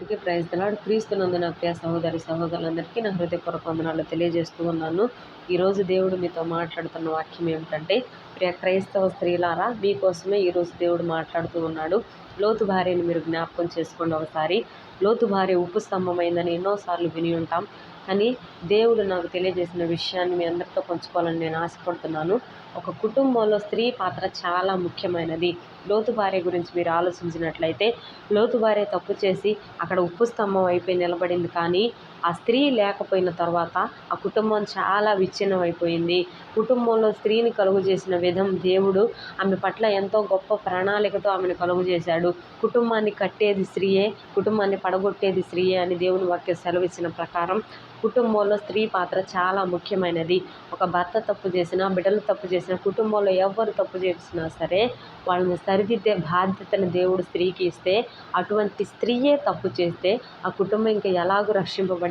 అందరికీ ప్రైజ్ దలాడు క్రీస్తునందు నా ప్రియ సహోదరి సహోదరులందరికీ నా హృదయపూర్వక వందనాలు తెలియజేస్తూ ఉన్నాను. ఈరోజు దేవుడు మీతో మాట్లాడుతున్న వాక్యం ఏమిటంటే ప్రియ క్రైస్తవ స్త్రీలారా మీకోసమే ఈరోజు దేవుడు మాట్లాడుతూ ఉన్నాడు. లోతు భార్యని మీరు జ్ఞాపకం చేసుకోండి ఒకసారి. లోతు భార్య ఉప్పు స్తంభమైందని ఎన్నోసార్లు విని ఉంటాం. అని దేవుడు నాకు తెలియజేసిన విషయాన్ని మీ అందరితో పంచుకోవాలని నేను ఆశపడుతున్నాను. ఒక కుటుంబంలో స్త్రీ పాత్ర చాలా ముఖ్యమైనది. లోతు భార్య గురించి మీరు ఆలోచించినట్లయితే లోతు భార్య తప్పు చేసి అక్కడ ఉప్పు స్తంభం అయిపోయి నిలబడింది కానీ ఆ స్త్రీ లేకపోయిన తర్వాత ఆ కుటుంబం చాలా విచ్ఛిన్నం అయిపోయింది కుటుంబంలో స్త్రీని కలుగు చేసిన విధం దేవుడు ఆమె పట్ల ఎంతో గొప్ప ప్రణాళికతో ఆమెను కలుగు చేశాడు. కుటుంబాన్ని కట్టేది స్త్రీయే కుటుంబాన్ని పడగొట్టేది స్త్రీయే అని దేవుని వాక్య సెలవిచ్చిన ప్రకారం కుటుంబంలో స్త్రీ పాత్ర చాలా ముఖ్యమైనది. ఒక భర్త తప్పు చేసినా బిడ్డలు తప్పు చేసినా కుటుంబంలో ఎవరు తప్పు చేసినా సరే వాళ్ళని సరిదిద్దే బాధ్యతను దేవుడు స్త్రీకి ఇస్తే అటువంటి స్త్రీయే తప్పు చేస్తే ఆ కుటుంబం ఇంకా ఎలాగో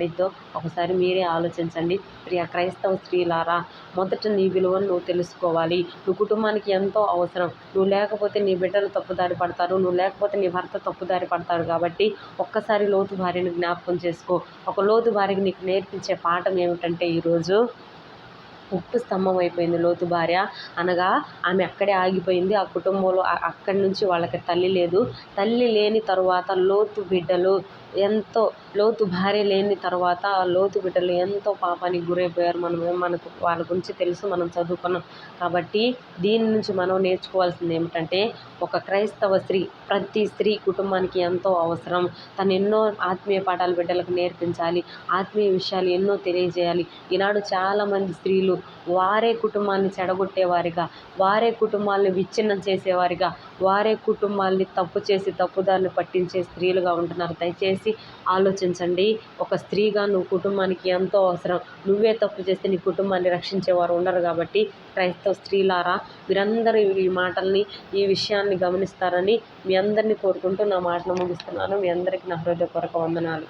రక్షింపబడిద్దో ఒకసారి మీరే ఆలోచించండి. ప్రియ క్రైస్తవ స్త్రీలారా మొదట నీ విలువను నువ్వు తెలుసుకోవాలి. నువ్వు కుటుంబానికి ఎంతో అవసరం. నువ్వు లేకపోతే నీ బిడ్డలు తప్పుదారి పడతారు. నువ్వు లేకపోతే నీ భర్త తప్పుదారి పడతారు కాబట్టి ఒక్కసారి లోతు భార్యను జ్ఞాపకం చేసుకో. ఒక లోతు భార్యకి నీకు నేర్పించే పాఠం ఏమిటంటే ఈరోజు ఉప్పు స్తంభం అయిపోయింది లోతు భార్య. అనగా ఆమె అక్కడే ఆగిపోయింది. ఆ కుటుంబంలో అక్కడి నుంచి వాళ్ళకి తల్లి లేదు. తల్లి లేని తరువాత లోతు బిడ్డలు ఎంతో లోతు భార్య లేని తర్వాత లోతు బిడ్డలు ఎంతో పాపానికి గురైపోయారు. మనం మనకు వాళ్ళ గురించి తెలుసు మనం చదువుకున్నాం. కాబట్టి దీని నుంచి మనం నేర్చుకోవాల్సింది ఏమిటంటే ఒక క్రైస్తవ స్త్రీ ప్రతి స్త్రీ కుటుంబానికి ఎంతో అవసరం. తను ఎన్నో ఆత్మీయ పాఠాలు బిడ్డలకు నేర్పించాలి. ఆత్మీయ విషయాలు ఎన్నో తెలియజేయాలి. ఈనాడు చాలామంది స్త్రీలు వారే కుటుంబాన్ని చెడగొట్టేవారిగా వారే కుటుంబాల్ని విచ్ఛిన్నం చేసేవారిగా వారే కుటుంబాల్ని తప్పు చేసి తప్పుదారిని పట్టించే స్త్రీలుగా ఉంటున్నారు. దయచేసి ఆలోచించండి. ఒక స్త్రీగా నువ్వు కుటుంబానికి ఎంతో అవసరం. నువ్వే తప్పు చేస్తే నీ కుటుంబాన్ని రక్షించేవారు ఉండరు కాబట్టి క్రైస్తవ స్త్రీలారా మీరందరూ ఈ మాటల్ని ఈ విషయాన్ని గమనిస్తారని మీ అందరినీ కోరుకుంటూ నా మాటలు ముగిస్తున్నాను. మీ అందరికీ నా హృదయపూర్వక వందనాలు.